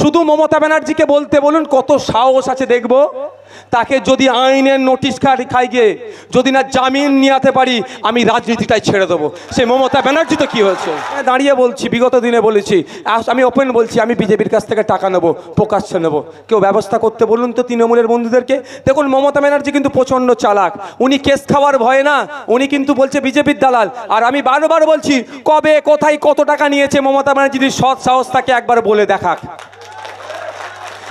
শুধু মমতা ব্যানার্জিকে বলতে বলুন, কত সাহস আছে দেখব? তাকে যদি আইনের নোটিশ খাই গিয়ে যদি না জামিন নিয়ে পারি, আমি রাজনীতিটাই ছেড়ে দেবো। সে মমতা ব্যানার্জি তো কী হয়েছে? দাঁড়িয়ে বলছি, বিগত দিনে বলেছি আমি ওপেন বলছি, আমি বিজেপির কাছ থেকে টাকা নেব, প্রকাশ্যে নেব। কেউ ব্যবস্থা করতে বলুন তো তৃণমূলের বন্ধুদেরকে। দেখুন, মমতা ব্যানার্জি কিন্তু প্রচণ্ড চালাক। উনি কেস খাওয়ার ভয়ে না, উনি কিন্তু বলছে বিজেপির দালাল। আর আমি বারবার বলছি, কবে, কোথায় কত টাকা নিয়েছে মমতা ব্যানার্জি যদি সৎ সাহস তাকে একবার বলে দেখাক।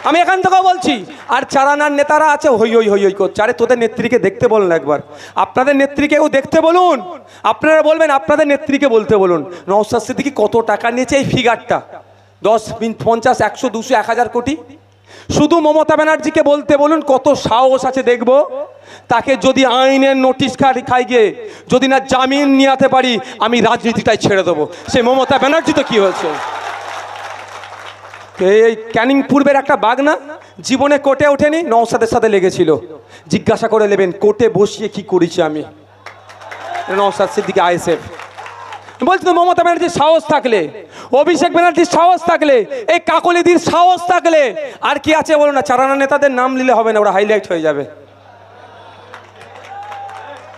আমি এখান থেকেও বলছি, আর চারানার নেতারা আছে, হই হই হই হই করছে আরে তোদের নেত্রীকে দেখতে বলুন একবার। আপনাদের নেত্রীকেও দেখতে বলুন। আপনারা বলবেন, আপনাদের নেত্রীকে বলতে বলুন। নওসাদ সিদ্দিকি কত টাকা নিয়েছে এই ফিগারটা দশ পঞ্চাশ, একশো, দুশো, এক হাজার কোটি? শুধু মমতা ব্যানার্জিকে বলতে বলুন, কত সাহস আছে দেখব। তাকে যদি আইনের নোটিশ খাই গিয়ে, যদি না জামিন নিয়ে পারি, আমি রাজনীতিটাই ছেড়ে দেবো। সে মমতা ব্যানার্জি তো কী হয়েছে? এই ক্যানিং পূর্বের একটা বাঘ না, জীবনে কোর্টে ওঠেনি, নওসাদের সাথে লেগেছিল। জিজ্ঞাসা করে নেবেন কোর্টে বসিয়ে কি করেছি আমি? নওসাদ সিদ্দিকে, আইএসএফ। বলছি তো, মমতা ব্যানার্জির সাহস থাকলে, অভিষেক ব্যানার্জির সাহস থাকলে, এই কাকলিদির সাহস থাকলে, আর কি আছে বলো না, চারানা নেতাদের নাম নিলে হবে না, ওরা হাইলাইট হয়ে যাবে।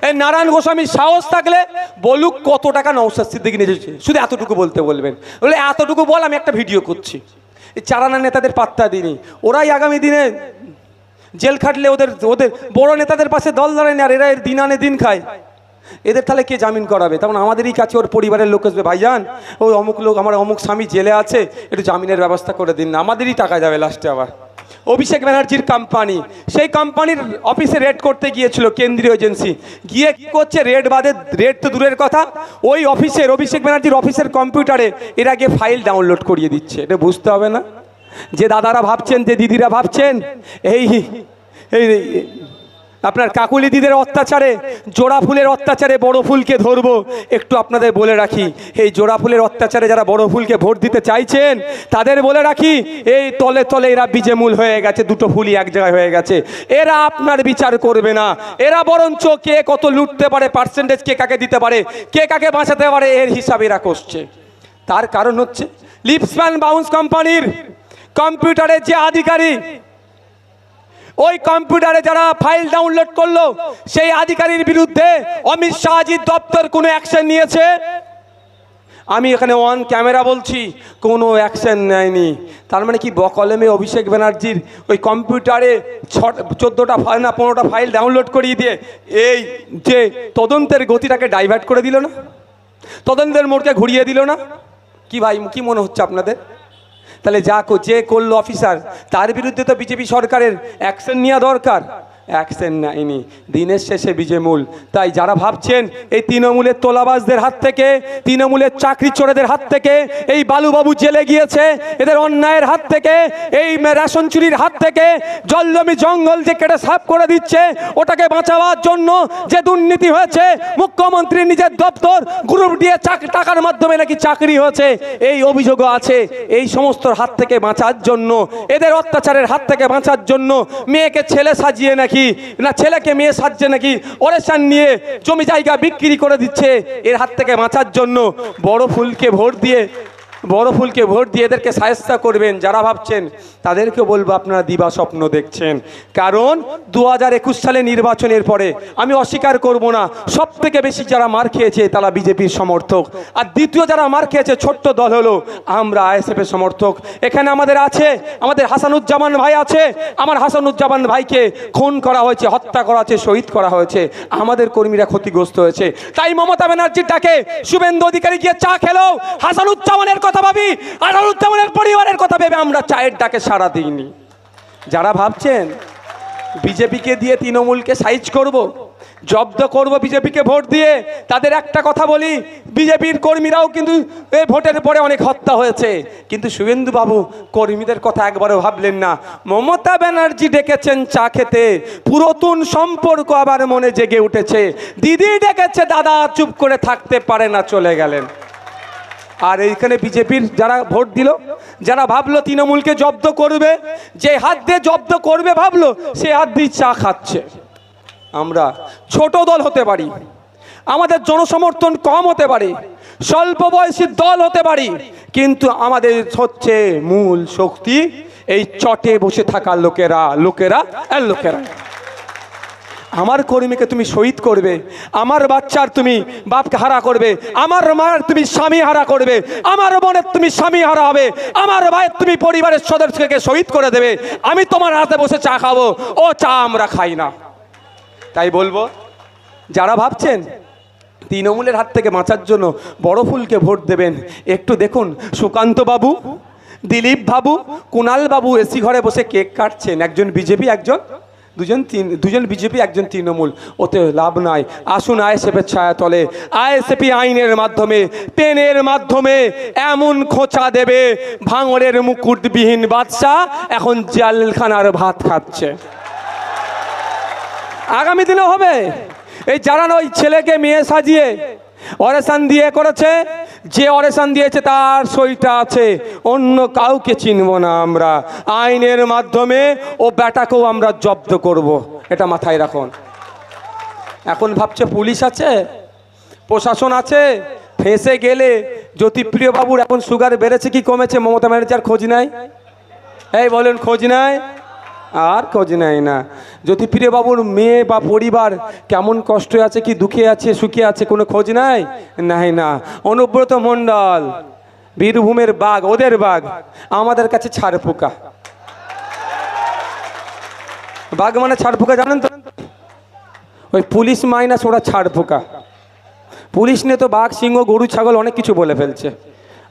এই নারায়ণ গোস্বামীর সাহস থাকলে, বলুক কত টাকা নৌসাদ সিদ্দিকি নিয়েছে শুধু এতটুকু বলতে বলবেন। বলে, এতটুকু বল, আমি একটা ভিডিও করছি। চারানা নেতাদের পাত্তা দিনি ওরাই আগামী দিনে জেল খাটলে ওদের ওদের বড় নেতাদের পাশে দল দাঁড়ায় আর এরা এর দিন আনে দিন খায়। এদের তাহলে কে জামিন করাবে? তখন আমাদেরই কাছে ওর পরিবারের লোক আসবে। ভাইজান ওই অমুক লোক, আমার অমুক স্বামী জেলে আছে, একটু জামিনের ব্যবস্থা করে দিন না। আমাদেরই টাকা যাবে লাস্টে আবার। অভিষেক ব্যানার্জির কোম্পানি সেই কোম্পানির অফিসে রেড করতে গিয়েছিল কেন্দ্রীয় এজেন্সি গিয়ে কী করছে? রেড বাদে রেড তো দূরের কথা। ওই অফিসের অভিষেক ব্যানার্জির অফিসের কম্পিউটারে এর আগে ফাইল ডাউনলোড করিয়ে দিচ্ছে। এটা বুঝতে হবে না? যে দাদারা ভাবছেন, যে দিদিরা ভাবছেন, এই এই আপনার কাকুলি দিদের অত্যাচারে, জোড়া ফুলের অত্যাচারে বড় ফুলকে ধরবো। একটু আপনাদের বলে রাখি, এই জোড়া ফুলের অত্যাচারে যারা বড় ফুলকে ভোট দিতে চাইছেন, তাদের বলে রাখি, এই তলে তলে এরা বিজেমূল হয়ে গেছে, দুটো ফুলই এক জায়গায় হয়ে গেছে। এরা আপনার বিচার করবে না। এরা বরঞ্চ কে কত লুটতে পারে পার্সেন্টেজ কে কাকে দিতে পারে, কে কাকে বাঁচাতে পারে, এর হিসাব এরা করছে। তার কারণ হচ্ছে লিপসম্যান বাউন্স কোম্পানির কম্পিউটারের যে আধিকারিক ওই কম্পিউটারে যারা ফাইল ডাউনলোড করল, সেই আধিকারির বিরুদ্ধে অমিত শাহজির দপ্তর কোনো অ্যাকশন নিয়েছে? আমি এখানে অন ক্যামেরা বলছি, কোনো অ্যাকশন নেয়নি। তার মানে কি বকলমে অভিষেক ব্যানার্জির ওই কম্পিউটারে ছ চোদ্দোটা ফাইল না পনেরোটা ফাইল ডাউনলোড করিয়ে দিয়ে এই যে তদন্তের গতিটাকে ডাইভার্ট করে দিল না? তদন্তের মোড়কে ঘুরিয়ে দিল না? কি ভাই, কি মনে হচ্ছে আপনাদের? তাহলে যা যে করল অফিসার তার বিরুদ্ধে তো বিজেপি সরকারের অ্যাকশন নেওয়া দরকার। অ্যাকশন নেয়নি দিনের শেষে বিজেমূল তাই যারা ভাবছেন এই তৃণমূলের তোলাবাজদের হাত থেকে, তৃণমূলের চাকরি চোরেদের হাত থেকে, এই বালুবাবু জেলে গিয়েছে, এদের অন্যায়ের হাত থেকে, এই রেশন চুরির হাত থেকে, জলজমি জঙ্গল যে কেটে সাফ করে দিচ্ছে, ওটাকে বাঁচাবার জন্য যে দুর্নীতি হয়েছে, মুখ্যমন্ত্রী নিজের দপ্তর গ্রুপ দিয়ে টাকার মাধ্যমে নাকি চাকরি হয়েছে, এই অভিযোগও আছে। এই সমস্ত হাত থেকে বাঁচার জন্য, এদের অত্যাচারের হাত থেকে বাঁচার জন্য, মেয়েকে ছেলে সাজিয়ে নাকি না ছেলেকে, মেয়ে সাজছে নাকি? অরেশান নিয়ে জমি জায়গা বিক্রি করে দিচ্ছে। এর হাত থেকে বাঁচার জন্য বড় ফুলকে ভোট দিয়ে বড় ফুলকে ভোট দিয়ে এদেরকে সায়স্তা করবেন। যারা ভাবছেন, তাদেরকে বলব, আপনারা দিবা স্বপ্ন দেখছেন। কারণ দু হাজার একুশ সালে নির্বাচনের পরে আমি অস্বীকার করব না। সব থেকে বেশি যারা মার খেয়েছে, তারা বিজেপির সমর্থক। আর দ্বিতীয় যারা মার খেয়েছে, ছোট্ট দল হলো আমরা আইএসএফ এর সমর্থক। এখানে আমাদের আছে, আমাদের হাসানুজ্জামান ভাই আছে। আমার হাসানুজ্জামান ভাইকে খুন করা হয়েছে, হত্যা করা হয়েছে, শহীদ করা হয়েছে। আমাদের কর্মীরা ক্ষতিগ্রস্ত হয়েছে। তাই মমতা ব্যানার্জির ডাকে শুভেন্দু অধিকারী গিয়ে চা খেলো। হাসানুজ্জামানের কথা ভাবি হাসানুজ্জামানের পরিবারের কথা ভেবে আমরা চায়ের ডাকে সাড়া দিইনি। যারা ভাবছেন, বিজেপিকে দিয়ে তৃণমূলকে সাইজ করব। জব্দ করব বিজেপিকে ভোট দিয়ে, তাদের একটা কথা বলি, বিজেপির কর্মীরাও কিন্তু এই ভোটের পরে অনেক হত্যা হয়েছে। কিন্তু শুভেন্দু বাবু কর্মীদের কথা একবারও ভাবলেন না। মমতা ব্যানার্জি ডেকেছেন চা খেতে, পুরাতন সম্পর্ক আবার মনে জেগে উঠেছে। দিদি ডেকেছে, দাদা চুপ করে থাকতে পারে না, চলে গেলেন। আর এইখানে বিজেপির যারা ভোট দিল, যারা ভাবলো তৃণমূলকে জব্দ করবে, যে হাত দিয়ে জব্দ করবে ভাবলো, সে হাত দিয়ে চা খাচ্ছে। আমরা ছোট দল হতে পারি, আমাদের জনসমর্থন কম হতে পারে, স্বল্প বয়সী দল হতে পারি, কিন্তু আমাদের হচ্ছে মূল শক্তি এই চটে বসে থাকা লোকেরা লোকেরা, আর লোকেরা। আমার কর্মীকে তুমি শহীদ করবে, আমার বাচ্চার তুমি বাপকে হারা করবে, আমার মায়ের তুমি স্বামী হারা করবে, আমার বোনের তুমি স্বামী হারা হবে, আমার ভাইয়ের তুমি পরিবারের সদস্যকে শহীদ করে দেবে, আমি তোমার হাতে বসে চা খাব, ও চা আমরা খাই না। তাই বলব, যারা ভাবছেন তৃণমূলের হাত থেকে বাঁচার জন্য বড় ফুলকে ভোট দেবেন, একটু দেখুন, সুকান্ত বাবু, দিলীপ বাবু কুণাল বাবু এসি ঘরে বসে কেক কাটছেন, একজন বিজেপি, একজন দুজন তিন দুজন বিজেপি, একজন তৃণমূল। ওতে লাভ নাই। আসুন আইএসএফের ছায়া তলে আইএসএফি আইনের মাধ্যমে, পেনের মাধ্যমে এমন খোঁচা দেবে ভাঙরের মুকুটবিহীন বাদশাহ। এখন জালখানার ভাত খাচ্ছে। আগামী দিনে হবে। এই যারা ওই ছেলেকে মেয়ে সাজিয়ে অরেশান দিয়ে করেছে। যে অরেশন দিয়েছে, তার সইটা আছে। অন্য কাউকে চিনব না আমরা। আইনের মাধ্যমে ও ব্যাটাকেও আমরা জব্দ করব। এটা মাথায় রাখুন। এখন ভাবছে পুলিশ আছে, প্রশাসন আছে, ফেঁসে গেলে জ্যোতিপ্রিয় বাবুর এখন সুগার বেড়েছে কি কমেছে? মমতা ব্যানার্জি আর খোঁজ নাই? এই বলেন, খোঁজ নাই? আর খোঁজ নেয় না। জ্যোতিপ্রিয় বাবুর মেয়ে বা পরিবার কেমন কষ্টে আছে, কি দুঃখে আছে, সুখে আছে, কোনো খোঁজ নাই নাই না। অনুব্রত মণ্ডল, বীরভূমের বাঘ, ওদের বাঘ, আমাদের কাছে ছাড় পোকা। বাঘ মানে ছাড় পোকা, জানেন তো? ওই পুলিশ মাইনাস ওরা ছাড় পোকা। পুলিশ নিয়ে তো বাঘ, সিংহ, গরু, ছাগল অনেক কিছু বলে ফেলছে।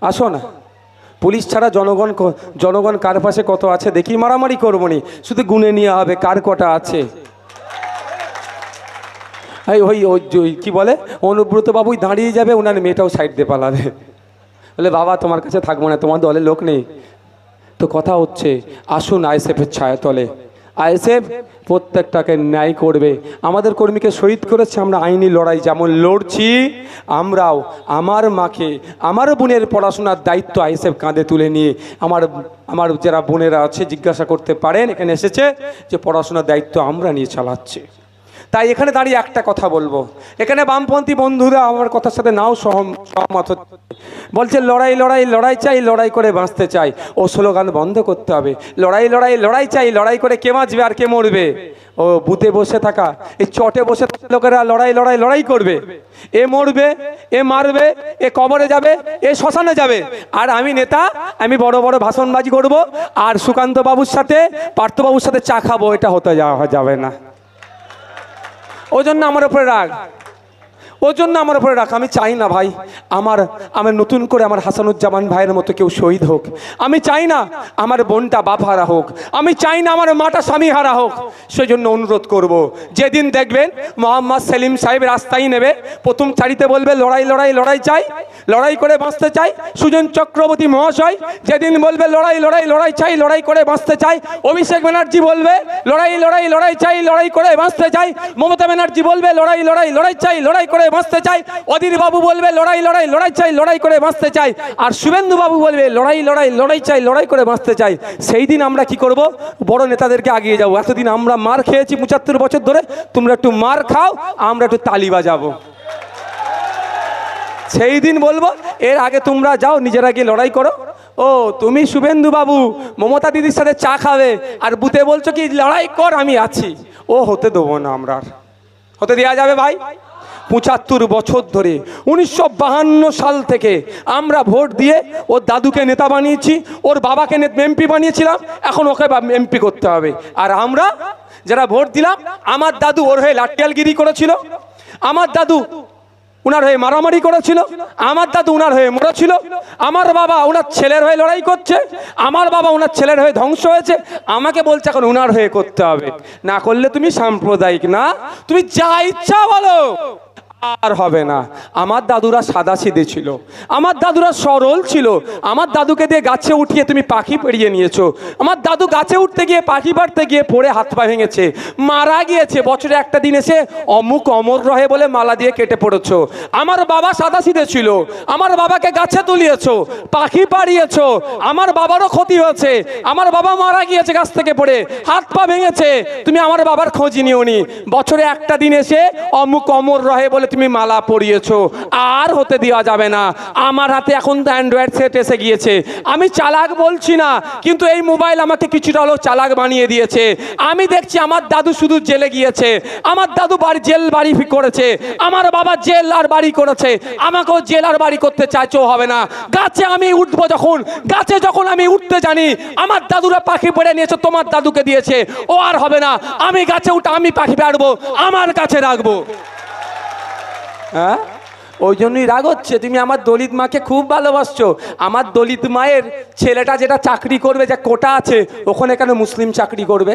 আসো না। পুলিশ ছাড়া জনগণ জনগণ কার পাশে কত আছে? দেখি মারামারি করব নি। শুধু গুনে নিয়ে হবে, কার কটা আছে? এই ওই ওই কী বলে? অনুব্রত বাবুই দাঁড়িয়ে যাবে ওনার মেয়েটাও সাইড দিয়ে পালাবে। বলে, বাবা, তোমার কাছে থাকব না, তোমার দলে লোক নেই। তো কথা হচ্ছে, আসুন আইসেফের ছায়া তলে আইএসএফ প্রত্যেকটাকে ন্যায় করবে। আমাদের কর্মীকে শহীদ করেছে আমরা আইনি লড়াই, যেমন লড়ছি আমরাও। আমার মাকে, আমার বোনের পড়াশোনার দায়িত্ব আইএসএফ কাঁধে তুলে নিয়ে। আমার আমার যারা বোনেরা আছে, জিজ্ঞাসা করতে পারেন, এখানে এসেছে যে পড়াশোনার দায়িত্ব আমরা নিয়ে চালাচ্ছি। তাই এখানে দাঁড়িয়ে একটা কথা বলব। এখানে বামপন্থী বন্ধুরা আমার কথার সাথে নাও সহমত বলছে, লড়াই লড়াই লড়াই চাই, লড়াই করে বাঁচতে চাই। ও স্লোগান বন্ধ করতে হবে। লড়াই লড়াই লড়াই চাই, লড়াই করে কে বাঁচবে আর কে মরবে? ও বুথে বসে থাকা, এই চটে বসে থাকা লোকেরা লড়াই লড়াই লড়াই করবে। এ মরবে, এ মারবে, এ কবরে যাবে, এ শ্মশানে যাবে। আর আমি নেতা, আমি বড় বড় ভাষণবাজি করব। আর সুকান্ত বাবুর সাথে পার্থবাবুর সাথে চা খাব, এটা হতে যাওয়া যাবে না। ওই জন্য আমার উপরে রাগ। ওই জন্য আমার উপরে রাখ আমি চাই না ভাই, আমার আমার নতুন করে আমার হাসানুজ্জামান ভাইয়ের মতো কেউ শহীদ হোক। আমি চাই না আমার বোনটা বাপ হারা হোক। আমি চাই না আমার মাটা স্বামী হারা হোক। সেই জন্য অনুরোধ করব, যেদিন দেখবেন মোহাম্মদ সেলিম সাহেব রাস্তায় নেবে, প্রথম চারিতে বলবে, লড়াই লড়াই লড়াই চাই, লড়াই করে বাঁচতে চাই। সুজন চক্রবর্তী মহাশয় যেদিন বলবে, লড়াই লড়াই লড়াই চাই, লড়াই করে বাঁচতে চাই। অভিষেক ব্যানার্জি বলবে, লড়াই লড়াই লড়াই চাই, লড়াই করে বাঁচতে চাই। মমতা ব্যানার্জি বলবে, লড়াই লড়াই লড়াই চাই, লড়াই করে বাঁচতে চাই। অধীর বাবু বলবে, লড়াই লড়াই লড়াই চাই, লড়াই করে বাঁচতে চাই। আর শুভেন্দু বাবু বলবে, লড়াই লড়াই লড়াই চাই, লড়াই করে বাঁচতে চাই। সেই দিন আমরা কি করব? বড় নেতাদেরকে আগিয়ে যাব। এতদিন আমরা মার খেয়েছি পঁচাত্তর বছর ধরে। তোমরা একটু মার খাও, আমরা একটু তালি বাজাবো। সেই দিন বলব, এর আগে তোমরা যাও, নিজেরা গিয়ে লড়াই করো। ও, তুমি শুভেন্দু বাবু মমতা দিদির সাথে চা খাবে? আর বুতে বলছো কি, লড়াই কর, আমি আছি। ও, হতে দেবো না আমরা। হতে দেওয়া যাবে ভাই? পঁচাত্তর বছর ধরে, উনিশশো সাল থেকে আমরা ভোট দিয়ে ওর দাদুকে নেতা বানিয়েছি, ওর বাবাকে এমপি বানিয়েছিলাম, এখন ওকে এমপি করতে হবে। আর আমরা যারা ভোট দিলাম, আমার দাদু ওর হয়ে লাঠিয়ালগিরি করেছিল। আমার দাদু উনার হয়ে মারামারি করেছিল, আমার দাদু উনার হয়ে মরেছিল, আমার বাবা ওনার ছেলের হয়ে লড়াই করছে, আমার বাবা ওনার ছেলের হয়ে ধ্বংস হয়েছে, আমাকে বলছে এখন উনার হয়ে করতে হবে। না করলে তুমি সাম্প্রদায়িক না, তুমি যা ইচ্ছা বলো। আর হবে না। আমার দাদুরা সাদা সিধে ছিল। আমার দাদুরা সরল ছিল। আমার দাদুকে দিয়ে গাছে উঠিয়ে তুমি পাখি পেরিয়ে নিয়েছো। আমার দাদু গাছে উঠতে গিয়ে, পাখি পাড়তে গিয়ে পড়ে হাত পা ভেঙেছে। মারা গিয়েছে। বছরে একটা দিন এসে অমুক অমর রহে বলে মালা দিয়ে কেটে পড়েছ। আমার বাবা সাদা সিধে ছিল। আমার বাবাকে গাছে তুলিয়েছ। পাখি পাড়িয়েছো। আমার বাবারও ক্ষতি হয়েছে। আমার বাবা মারা গিয়েছে গাছ থেকে পড়ে। হাত পা ভেঙেছে। তুমি আমার বাবার খোঁজ নিও নি বছরে একটা দিন এসে অমুক অমর রহে বলে তুমি মালা পরিয়েছ, আর হতে দেওয়া যাবে না। আমার হাতে এখন তো অ্যান্ড্রয়েড সেট এসে গিয়েছে। আমি চালাক বলছি না, কিন্তু এই মোবাইল আমাকে কিছুটা হলেও চালাক বানিয়ে দিয়েছে। আমি দেখছি আমার দাদু শুধু জেলে গিয়েছে। আমার দাদু বাড়ি জেল বাড়ি করেছে। আমার বাবা জেল আর বাড়ি করেছে। আমাকেও জেল আর বাড়ি করতে চাইছেও হবে না। গাছে আমি উঠবো যখন, গাছে যখন আমি উঠতে জানি, আমার দাদুরা পাখি পেড়ে নিয়েছে, তোমার দাদুকে দিয়েছে। ও আর হবে না। আমি গাছে উঠে আমি পাখি পাড়বো, আমার কাছে রাখব। হ্যাঁ? ওই জন্যই রাগ হচ্ছে, তুমি আমার দলিত মাকে খুব ভালোবাসছো। আমার দলিত মায়ের ছেলেটা যেটা চাকরি করবে, যে কোটা আছে, ওখানে কেন মুসলিম চাকরি করবে?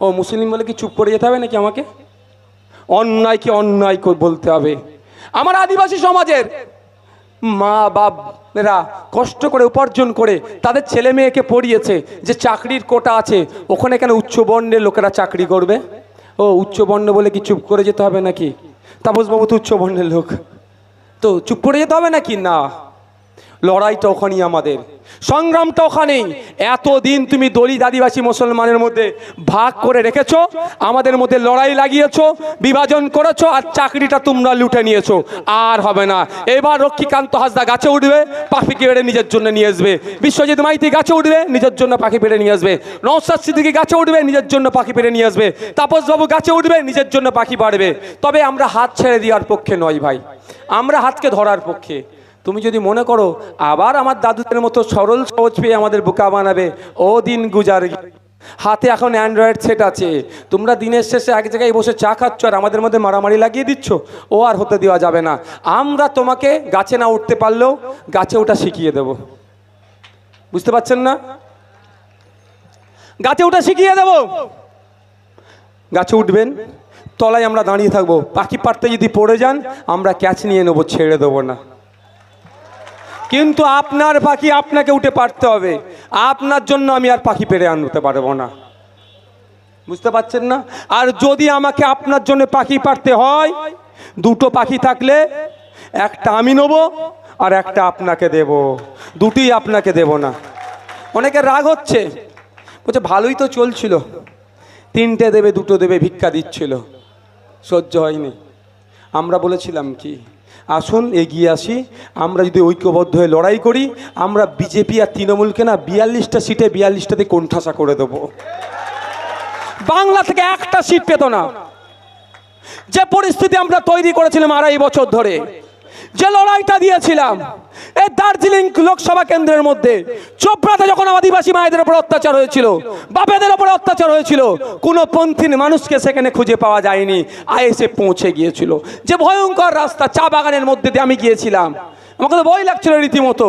ও, মুসলিম বলে কি চুপ করে যেতে হবে নাকি আমাকে? অন্যায় কি অন্যায় বলতে হবে। আমার আদিবাসী সমাজের মা বাপরা কষ্ট করে উপার্জন করে তাদের ছেলে মেয়েকে পড়িয়েছে, যে চাকরির কোটা আছে, ওখানে কেন উচ্চবর্ণের লোকেরা চাকরি করবে? ও, উচ্চবর্ণ বলে কি চুপ করে যেতে হবে নাকি? তাপসবাবু তো উচ্চ বর্ণের লোক। তো চুপ করে যেতে হবে নাকি? না। লড়াইটা ওখানেই আমাদের। সংগ্রামটা ওখানেই। এতদিন তুমি দলিত আদিবাসী মুসলমানের মধ্যে ভাগ করে রেখেছো আমাদের মধ্যে লড়াই লাগিয়েছো বিভাজন করেছ আর চাকরিটা তোমরা লুটে নিয়েছো। আর হবে না। এবার রক্ষীকান্ত হাসদা গাছে উঠবে পাখি পেড়ে নিজের জন্য নিয়ে আসবে। বিশ্বজিৎ মাইতি গাছে উঠবে নিজের জন্য পাখি পেড়ে নিয়ে আসবে। নৌসাদ সিদ্দিকি গাছে উঠবে নিজের জন্য পাখি পেড়ে নিয়ে আসবে। তাপসবাবু গাছে উঠবে নিজের জন্য পাখি পাড়বে। তবে আমরা হাত ছেড়ে দেওয়ার পক্ষে নয় ভাই। আমরা হাতকে ধরার পক্ষে। তুমি যদি মনে করো আবার আমার দাদুদের মতো সরল সহজ পেয়ে আমাদের বোকা বানাবে, ও দিন গুজার। হাতে এখন অ্যান্ড্রয়েড সেট আছে। তোমরা দিনের শেষে এক জায়গায় বসে চা খাচ্ছ আর আমাদের মধ্যে মারামারি লাগিয়ে দিচ্ছ, ও আর হতে দেওয়া যাবে না। আমরা তোমাকে গাছে না উঠতে পারলেও গাছে ওটা শিখিয়ে দেব। বুঝতে পারছেন না? গাছে ওটা শিখিয়ে দেব। গাছে উঠবেন, তলায় আমরা দাঁড়িয়ে থাকব। পাখি পাড়তে যদি পড়ে যান, আমরা ক্যাচ নিয়ে নেব, ছেড়ে দেবো না। কিন্তু আপনার পাখি আপনাকে উঠে পারতে হবে। আপনার জন্য আমি আর পাখি পেরে আনতে পারব না। বুঝতে পারছেন না? আর যদি আমাকে আপনার জন্য পাখি পারতে হয়, দুটো পাখি থাকলে একটা আমি নেব আর একটা আপনাকে দেব। দুটি আপনাকে দেব না। অনেকে রাগ হচ্ছে। বলছে, ভালোই তো চলছিল। তিনটে দেবে, দুটো দেবে, ভিক্ষা দিচ্ছিল। সহ্য হয়নি। আমরা বলেছিলাম, কি? আসুন, এগিয়ে আসি। আমরা যদি ঐক্যবদ্ধ হয়ে লড়াই করি, আমরা বিজেপি আর তৃণমূলকে না বিয়াল্লিশটা সিটে বিয়াল্লিশটাতে কোণঠাসা করে দেব। বাংলা থেকে একটা সিট পেত না। যে পরিস্থিতি আমরা তৈরি করেছিলাম আড়াই বছর ধরে যে লড়াইটা দিয়েছিলাম এই দার্জিলিং লোকসভা কেন্দ্রের মধ্যে, চোপড়াতে যখন আদিবাসী মায়েদের উপর অত্যাচার হয়েছিল, বাপেদের উপর অত্যাচার হয়েছিল, কোনো পন্থী মানুষকে সেখানে খুঁজে পাওয়া যায়নি। আইএসএ পৌঁছে গিয়েছিল। যে ভয়ঙ্কর রাস্তা চা বাগানের মধ্যে দিয়ে আমি গিয়েছিলাম। আমাকে তো ভয় লাগছিল রীতিমতো।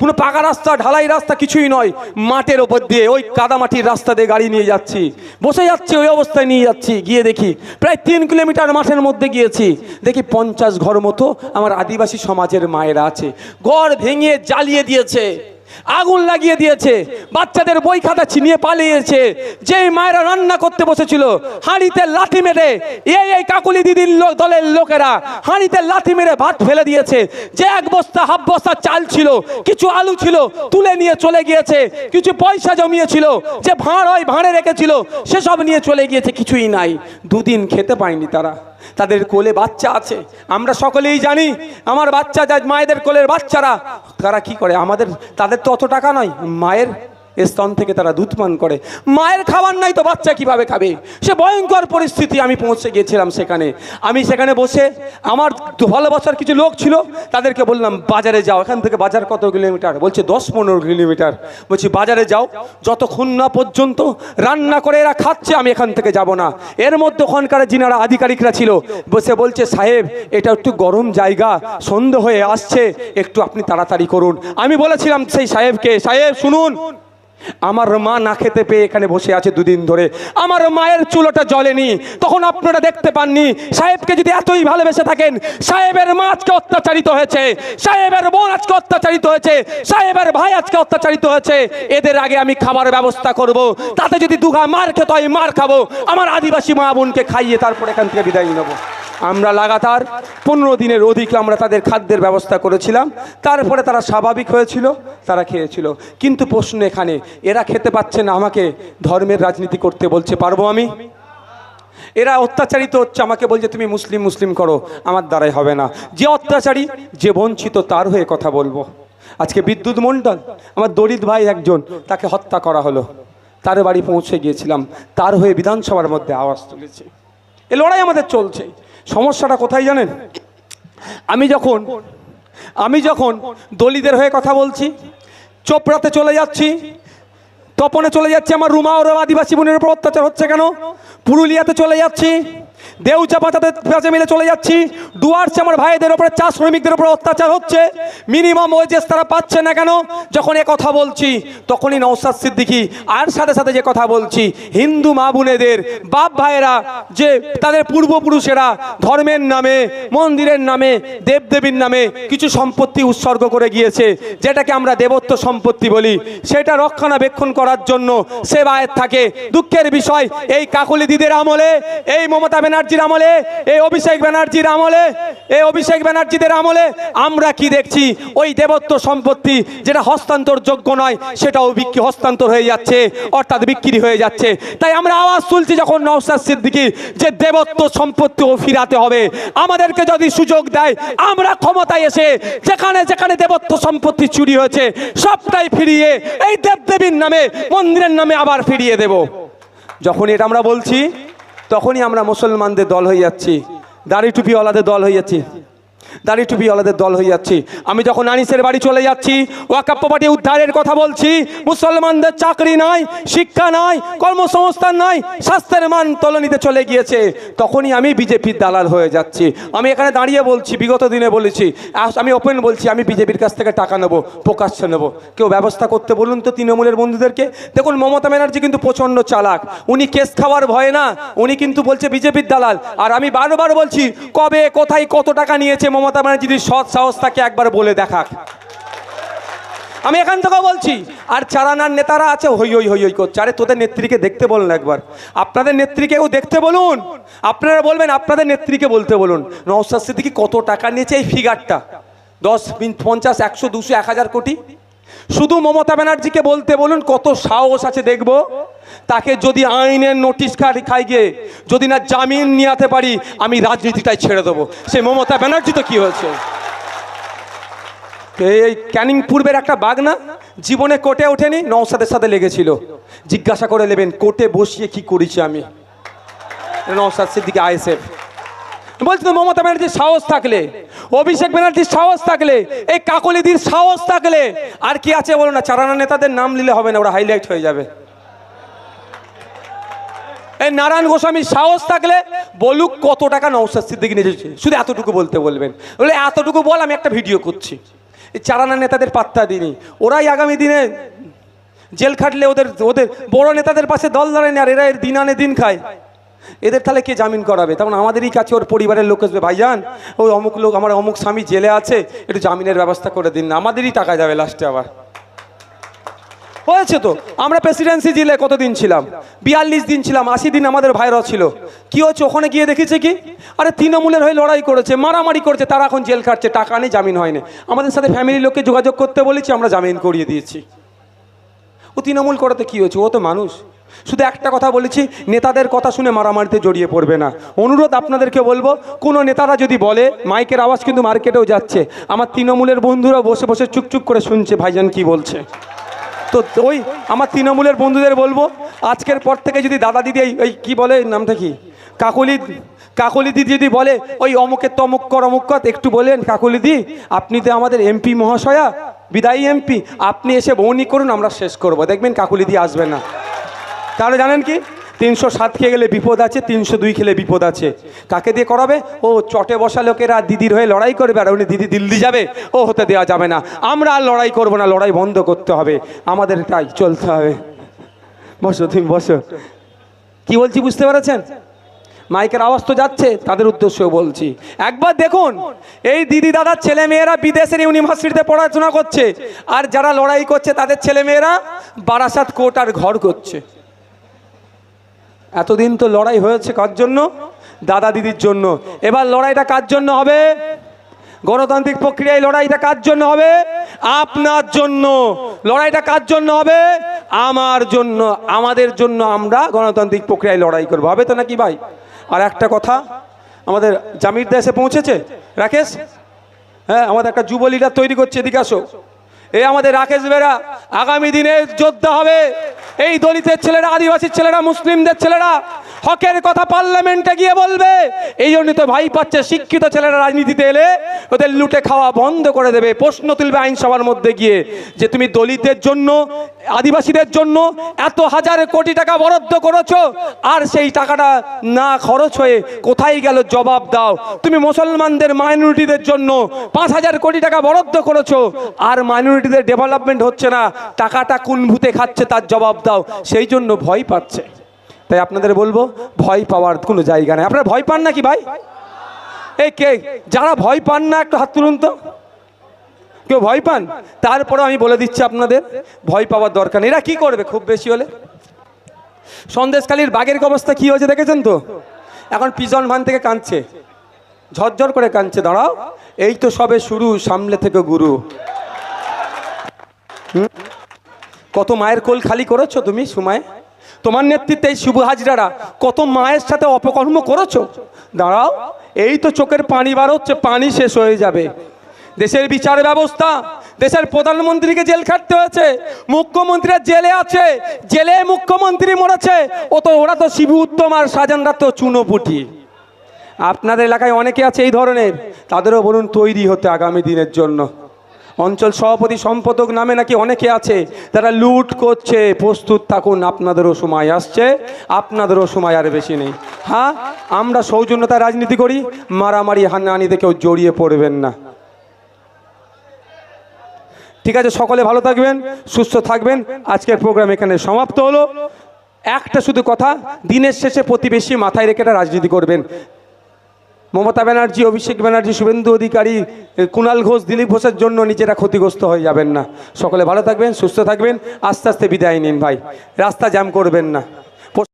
পুরো পাকা রাস্তা, ঢালাই রাস্তা কিছুই নয়। মাঠের ওপর দিয়ে ওই কাদামাটির রাস্তা দিয়ে গাড়ি নিয়ে যাচ্ছি। বসে যাচ্ছি, ওই অবস্থায় নিয়ে যাচ্ছি। গিয়ে দেখি প্রায় তিন কিলোমিটার মাঠের মধ্যে গিয়েছি। দেখি পঞ্চাশ ঘর মতো আমার আদিবাসী সমাজের মায়েরা আছে। গড় ভেঙে জ্বালিয়ে দিয়েছে। আগুন লাগিয়ে দিয়েছে। বাচ্চাদের বই খাতা ছিনিয়ে পালিয়েছে। যেই মায়েরা রান্না করতে বসেছিল, হাঁড়িতে লাঠি মেরে এই এই কাকুলি দিদির দলের লোকেরা হাঁড়িতে লাঠি মেরে ভাত ফেলে দিয়েছে। যে এক বস্তা, হাফ বস্তা চাল ছিল, কিছু আলু ছিল, তুলে নিয়ে চলে গিয়েছে। কিছু পয়সা জমিয়েছিল, যে ভাঁড় হয় ভাঁড়ে রেখেছিল, সেসব নিয়ে চলে গিয়েছে, কিছুই নাই। দুদিন খেতে পায়নি তারা। তাদের কোলে বাচ্চা আছে। আমরা সকলেই জানি, আমার বাচ্চা যা মায়েদের কোলের বাচ্চারা, তারা কি করে? আমাদের, তাদের তো অত টাকা নয়। মায়ের স্তন থেকে তারা দুধ পান করে। মায়ের খাবার নাই তো বাচ্চা কীভাবে খাবে? সে ভয়ঙ্কর পরিস্থিতি, আমি পৌঁছে গিয়েছিলাম সেখানে। আমি সেখানে বসে আমার ভালোবাসার কিছু লোক ছিল, তাদেরকে বললাম, বাজারে যাও। এখান থেকে বাজার কত কিলোমিটার? বলছে, দশ পনেরো কিলোমিটার। বলছি, বাজারে যাও। যতক্ষণ না পর্যন্ত রান্না করে এরা খাচ্ছে, আমি এখান থেকে যাব না। এর মধ্যে ওখানকার যিনারা আধিকারিকরা ছিল, বসে বলছে, সাহেব, এটা একটু গরম জায়গা সন্ধ্যে হয়ে আসছে, একটু আপনি তাড়াতাড়ি করুন। আমি বলেছিলাম, সেই সাহেবকে, সাহেব, শুনুন। আমার মা না খেতে পেয়ে এখানে বসে আছে দুদিন ধরে। আমার মায়ের চুলোটা জ্বলেনি, তখন আপনারা দেখতে পাননি। সাহেবকে যদি এতই ভালোবেসে থাকেন, সাহেবের মা আজকে অত্যাচারিত হয়েছে। সাহেবের বোন আজকে অত্যাচারিত হয়েছে। সাহেবের ভাই আজকে অত্যাচারিত হয়েছে। এদের আগে আমি খাবার ব্যবস্থা করব। তাতে যদি দুঘা মার খেতে হয়, মার খাব। আমার আদিবাসী মা বোনকে খাইয়ে তারপর এখান থেকে বিদায় নেব। আমরা লাগাতার পনেরো দিনের অধিক আমরা তাদের খাদ্যের ব্যবস্থা করেছিলাম। তারপরে তারা স্বাভাবিক হয়েছিল, তারা খেয়েছিল। কিন্তু প্রশ্ন এখানে, এরা খেতে পাচ্ছে না আমাকে ধর্মের রাজনীতি করতে বলছে, পারব আমি? এরা অত্যাচারিত হচ্ছে, আমাকে বলছে, তুমি মুসলিম মুসলিম করো, আমার দ্বারাই হবে না। যে অত্যাচারী, যে বঞ্চিত, তার হয়ে কথা বলব। আজকে বিদ্যুৎ মণ্ডল, আমার দরিদ ভাই একজন, তাকে হত্যা করা হলো। তার বাড়ি পৌঁছে গিয়েছিলাম। তার হয়ে বিধানসভার মধ্যে আওয়াজ তুলেছে। এ লড়াই আমাদের চলছে। সমস্যাটা কোথায় জানেন? আমি যখন আমি যখন দলিদের হয়ে কথা বলছি, চোপড়াতে চলে যাচ্ছি, তপনে চলে যাচ্ছি, আমার রুমা ওর আদিবাসী বোনের উপর অত্যাচার হচ্ছে কেন? পুরুলিয়াতে চলে যাচ্ছি দেউচা পাতাতে পেঁচে মিলে চলে যাচ্ছি। ডুয়ার্সে আমার ভাইদের ওপরে চা শ্রমিকদের উপর অত্যাচার হচ্ছে। মিনিমাম ওয়েজেস তারা পাচ্ছে না কেন? যখন এ কথা বলছি, তখনই নৌসাদ সিদ্দিকি আর সাথে সাথে যে কথা বলছি, হিন্দু মা বোনেদের, বাপ ভাইয়েরা, যে তাদের পূর্বপুরুষেরা ধর্মের নামে, মন্দিরের নামে, দেবদেবীর নামে কিছু সম্পত্তি উৎসর্গ করে গিয়েছে, যেটাকে আমরা দেবত্ব সম্পত্তি বলি, সেটা রক্ষণাবেক্ষণ করার জন্য সেবায়ের থাকে। দুঃখের বিষয়, এই কাকলি দিদের আমলে, এই মমতা ব্যানার্জির আমলে, এই অভিষেক ব্যানার্জির আমলে, এই অভিষেক ব্যানার্জিদের আমলে আমরা কি দেখছি? ওই দেবত্ব সম্পত্তি যেটা হস্তান্তরযোগ্য নয়, সেটাও বিক্রি, হস্তান্তর হয়ে যাচ্ছে, অর্থাৎ বিক্রি হয়ে যাচ্ছে। তাই আমরা আওয়াজ তুলছি যখন নওসাদ সিদ্দিকি যে দেবত্ব সম্পত্তিও ফিরাতে হবে। আমাদেরকে যদি সুযোগ দেয়, আমরা ক্ষমতায় এসে যেখানে যেখানে দেবত্ব সম্পত্তি চুরি হয়েছে, সবটাই ফিরিয়ে এই দেবদেবীর নামে, মন্দিরের নামে আবার ফিরিয়ে দেব। যখন এটা আমরা বলছি তখনই আমরা মুসলমানদের দল হয়ে যাচ্ছি। দাড়ি টুপিওয়ালাদের দল হয়ে যাচ্ছি। দাড়ি টুপিওয়ালাদের দল হয়ে যাচ্ছি। আমি যখন আনিসের বাড়ি চলে যাচ্ছি ওয়াকাপ্প পার্টি উদ্ধারের কথা বলছি, মুসলমানদের চাকরি নাই, শিক্ষা নাই, কর্মসংস্থান নাই, স্বাস্থ্যের মান তলনিতে চলে গিয়েছে। তখনই আমি বিজেপির দালাল হয়ে যাচ্ছি। আমি এখানে দাঁড়িয়ে বলছি, বিগত দিনে বলেছি আমি ওপেন বলছি, আমি বিজেপির কাছ থেকে টাকা নেব, প্রকাশ্যে নেব। কেউ ব্যবস্থা করতে বলুন তো তৃণমূলের বন্ধুদেরকে। দেখুন, মমতা ব্যানার্জি কিন্তু প্রচণ্ড চালাক। উনি কেস খাওয়ার ভয় না, উনি কিন্তু বলছে বিজেপির দালাল। আর আমি বারবার বলছি, কবে, কোথায় কত টাকা নিয়েছে মমতা ব্যানার্জি যদি সৎ সাহস তাকে একবার বলে দেখাক। আমি এখান থেকেও বলছি, আর চারানার নেতারা আছে, হই হই হই হই করছে। আরে, তোদের নেত্রীকে দেখতে বলুন একবার। আপনাদের নেত্রীকেও দেখতে বলুন। আপনারা বলবেন, আপনাদের নেত্রীকে বলতে বলুন। নওসাদ সিদ্দিকি কত টাকা নিয়েছে এই ফিগারটা দশ পঞ্চাশ, একশো, দুশো, এক হাজার কোটি। শুধু মমতা ব্যানার্জিকে বলতে বলুন, কত সাহস আছে দেখব। তাকে যদি আইনের নোটিশ খাই গিয়ে যদি না জামিন নিয়ে পারি, আমি রাজনীতিটাই ছেড়ে দেবো। সে মমতা ব্যানার্জি তো কী হয়েছে? এই ক্যানিং পূর্বের একটা বাঘ না, জীবনে কোর্টে ওঠেনি নওসাদের সাথে লেগেছিল। জিজ্ঞাসা করে নেবেন, কোর্টে বসিয়ে কি করেছি আমি? নৌসাদ সিদ্দিকে, আইএসএফ। বলছি তো, মমতা ব্যানার্জির সাহস থাকলে, অভিষেক ব্যানার্জির সাহস থাকলে, এই কাকলিদির সাহস থাকলে, আর কি আছে বলো না, চারানা নেতাদের নাম নিলে হবে না, ওরা হাইলাইট হয়ে যাবে। এই নারায়ণ গোস্বামীর সাহস থাকলে বলুক কত টাকা নৌসাদ সিদ্দিকি নিয়েছে শুধু এতটুকু বলতে বলবেন। বলে, এতটুকু বল, আমি একটা ভিডিও করছি। এই চারানা নেতাদের পাত্তা দিনি ওরাই আগামী দিনে জেল খাটলে ওদের ওদের বড় নেতাদের পাশে দল দাঁড়ায় না আর এরা এর দিন আনে দিন খায়। এদের তাহলে কে জামিন করাবে? তখন আমাদেরই কাছে ওর পরিবারের লোক আসবে। ভাইজান, ওই অমুক লোক, আমার অমুক স্বামী জেলে আছে, একটু জামিনের ব্যবস্থা করে দিন না। আমাদেরই টাকা যাবে লাস্টে আবার। হয়েছে তো? আমরা প্রেসিডেন্সি জেলে কতদিন ছিলাম? বিয়াল্লিশ দিন ছিলাম, আশি দিন আমাদের ভাইরা ছিল। কি হচ্ছে ওখানে গিয়ে দেখেছে কি? আরে তৃণমূলের হয়ে লড়াই করেছে, মারামারি করেছে, তারা এখন জেল খাটছে, টাকা নেই, জামিন হয়নি। আমাদের সাথে ফ্যামিলির লোককে যোগাযোগ করতে বলেছি, আমরা জামিন করিয়ে দিয়েছি। ও তৃণমূল করাতে কি হয়েছে? ও তো মানুষ। শুধু একটা কথা বলেছি, নেতাদের কথা শুনে মারামারিতে জড়িয়ে পড়বে না। অনুরোধ আপনাদেরকে বলব, কোনো নেতারা যদি বলে, মাইকের আওয়াজ কিন্তু মার্কেটেও যাচ্ছে। আমার তৃণমূলের বন্ধুরা বসে বসে চুপচুপ করে শুনছে, ভাইজান কি বলছে? তো ওই আমার তৃণমূলের বন্ধুদের বলব, আজকের পর থেকে যদি দাদা দিদি এই কি বলে নামটা কি? কাকলি কাকলি দিদি যদি বলে, ওই অমুকের তমুক কর, অমুক কর, একটু বলেন, কাকলি দি, আপনি তো আমাদের এমপি মহাশয়া, বিদায়ী এমপি, আপনি এসে বৌনি করুন, আমরা শেষ করব। দেখবেন কাকলি দি আসবে না। তাহলে জানেন কি? তিনশো সাত খেয়ে গেলে বিপদ আছে, তিনশো দুই খেলে বিপদ আছে। কাকে দিয়ে করাবে? ও চটে বসা লোকেরা দিদির হয়ে লড়াই করবে আর উনি দিদি দিল্লি যাবে, ও হতে দেওয়া যাবে না। আমরা আর লড়াই করব না, লড়াই বন্ধ করতে হবে। আমাদের তাই চলতে হবে। বসো, তুমি বসো। কি বলছি বুঝতে পেরেছেন? মাইকের আওয়াজ তো যাচ্ছে, তাদের উদ্দেশ্যেও বলছি। একবার দেখুন, এই দিদি দাদার ছেলে মেয়েরা বিদেশের ইউনিভার্সিটিতে পড়াশোনা করছে, আর যারা লড়াই করছে, তাদের ছেলে মেয়েরা বারাসাত কোট আর ঘর করছে। এতদিন তো লড়াই হয়েছে কার জন্য? দাদা দিদির জন্য। এবার লড়াইটা কার জন্য হবে? গণতান্ত্রিক প্রক্রিয়ায় লড়াইটা কার জন্য হবে? আপনার জন্য। লড়াইটা কার জন্য হবে? আমার জন্য। আমাদের জন্য আমরা গণতান্ত্রিক প্রক্রিয়ায় লড়াই করব। হবে তো নাকি ভাই? আর একটা কথা, আমাদের জামির দা এসে পৌঁছেছে? রাকেশ? হ্যাঁ আমাদের একটা যুব লিডার তৈরি করছে, এদিকে আসো। এই আমাদের রাকেশ বেরা, আগামী দিনে যোদ্ধা হবে। এই দলিতের ছেলেরা আদিবাসীর ছেলেরা মুসলিমদের ছেলেরা হকের কথা পার্লামেন্টে গিয়ে বলবে। এই জন্য তো ভাই পাচ্ছে শিক্ষিত ছেলেরা রাজনীতিতে এলে ওদের লুটে খাওয়া বন্ধ করে দেবে। প্রশ্ন তুলবে আইনসভার মধ্যে গিয়ে যে তুমি দলিতের জন্য, আদিবাসীদের জন্য এত হাজার কোটি টাকা বরাদ্দ করেছ আর সেই টাকাটা না খরচ হয়ে কোথায় গেল জবাব দাও। তুমি মুসলমানদের মাইনরিটিদের জন্য পাঁচ হাজার কোটি টাকা বরাদ্দ করেছ আর মাইনরিটিদের ডেভেলপমেন্ট হচ্ছে না। টাকাটা কোন ভূতে খাচ্ছে তার জবাব দাও। সেই জন্য ভয় পাচ্ছে। তাই আপনাদের বলব, ভয় পাওয়ার কোনো জায়গা নেই। আপনারা ভয় পান নাকি ভাই? এই কে? যারা ভয় পান না, একটু হাত তুলুন তো। কেউ ভয় পান? তারপরে আমি বলে দিচ্ছি আপনাদের, ভয় পাওয়ার দরকার নেই। এরা কি করবে খুব বেশি হলে? সন্দেশকালীর বাঘের অবস্থা কি হয়েছে দেখেছেন তো? এখন পিজন ভান থেকে কাঁদছে। ঝরঝর করে কাঁদছে, দাঁড়াও। এই তো সবে শুরু, সামলে থেকে গুরু? কত মায়ের কোল খালি করেছ তুমি, সময়? তোমার নেতৃত্বে এই শুভ হাজরারা কত মায়ের সাথে অপকর্ম করেছ? দাঁড়াও, এই তো চোখের পানি বার হচ্ছে, পানি শেষ হয়ে যাবে। দেশের বিচার ব্যবস্থা, দেশের প্রধানমন্ত্রীকে জেল খাটতে হয়েছে, মুখ্যমন্ত্রীরা জেলে আছে, জেলে মুখ্যমন্ত্রী মরেছে, ও তো ওরা তো শিবু উত্তম আর সাজানরা তো চুনোপুটি। আপনাদের এলাকায় অনেকে আছে এই ধরনের, তাদেরও বলুন তৈরি হতে আগামী দিনের জন্য। অঞ্চল সভাপতি সম্পাদক নামে নাকি অনেকে আছে, তারা লুট করছে। প্রস্তুত থাকুন, আপনাদেরও সময় আসছে, আপনাদেরও সময় আর বেশি নেই। হ্যাঁ আমরা সৌজন্যতায় রাজনীতি করি, মারামারি, হানাহানিতে কেউ জড়িয়ে পড়বেন না। ঠিক আছে, সকলে ভালো থাকবেন, সুস্থ থাকবেন। আজকের প্রোগ্রাম এখানে সমাপ্ত হলো। একটা শুধু কথা, দিনের শেষে প্রতিবেশী মাথায় রেখে রাজনীতি করবেন। মমতা ব্যানার্জি, অভিষেক ব্যানার্জি, শুভেন্দু অধিকারী কুণাল ঘোষ, দিলীপ ঘোষের জন্য নিজেরা ক্ষতিগ্রস্ত হয়ে যাবেন না। সকলে ভালো থাকবেন, সুস্থ থাকবেন। আস্তে আস্তে বিদায় নিন ভাই। রাস্তা জ্যাম করবেন না।